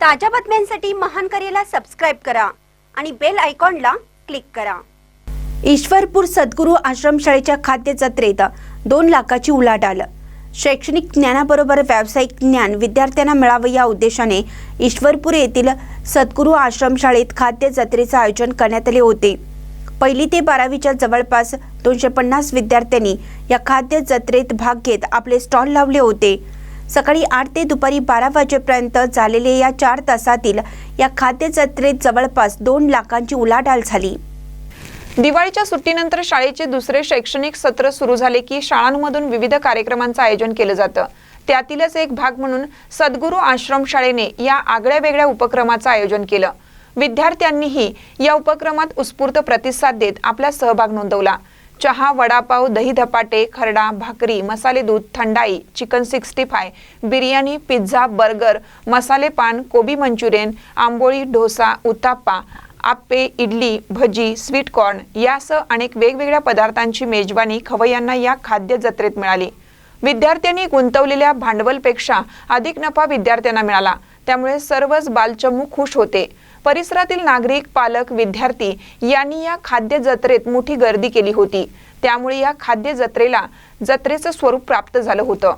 ताज्या बातम्यांसाठी महान करेला सबस्क्राईब करा आणि बेल आयकॉनला क्लिक करा. ईश्वरपूर सद्गुरू आश्रमशाळेच्या खाद्य जत्रेत दोन लाखाची उलाढाल. शैक्षणिक ज्ञानाबरोबर व्यावसायिक ज्ञान विद्यार्थ्यांना मिळावं या उद्देशाने ईश्वरपूर येथील सद्गुरू आश्रमशाळेत खाद्य जत्रेचं आयोजन करण्यात आले होते. पहिली ते बारावीच्या जवळपास दोनशे पन्नास विद्यार्थ्यांनी या खाद्य जत्रेत भाग घेत आपले स्टॉल लावले होते. सकाळी आठ ते दुपारी बारा वाजेपर्यंत झालेल्या या चार तासातील या खाद्य जत्रेत जवळपास दोन लाखांची उलाढाल झाली. दिवाळीच्या सुट्टीनंतर शाळेचे दुसरे शैक्षणिक सत्र सुरू झाले की शाळांमधून विविध कार्यक्रमांचं आयोजन केलं जातं. त्यातीलच एक भाग म्हणून सद्गुरू आश्रम शाळेने या आगळ्या वेगळ्या उपक्रमाचं आयोजन केलं. विद्यार्थ्यांनीही या उपक्रमात उत्स्फूर्त प्रतिसाद देत आपला सहभाग नोंदवला. चहा वडापाव दही धपाटे खरडा भाकरी मसाले दूध thandai chicken sixty five biryani pizza burger मसाले पान कोबी मंचुरियन आंबोळी डोसा उत्ताप्पा आप्पे इडली भजी स्वीट कॉर्न यासह अनेक वेगवेगळ्या पदार्थांची मेजवानी खवय्यांना या खाद्य जत्रेत मिळाली. विद्यार्थ्यांनी गुंतवलेल्या भांडवलपेक्षा अधिक नफा विद्यार्थ्यांना मिळाला. त्यामुळे सर्वच बालचमू खुश होते. परिसरातील नागरिक पालक विद्यार्थी यांनी या खाद्य जत्रेत मोठी गर्दी केली होती. त्यामुळे या खाद्य जत्रेला जत्रेचं स्वरूप प्राप्त झालं होतं.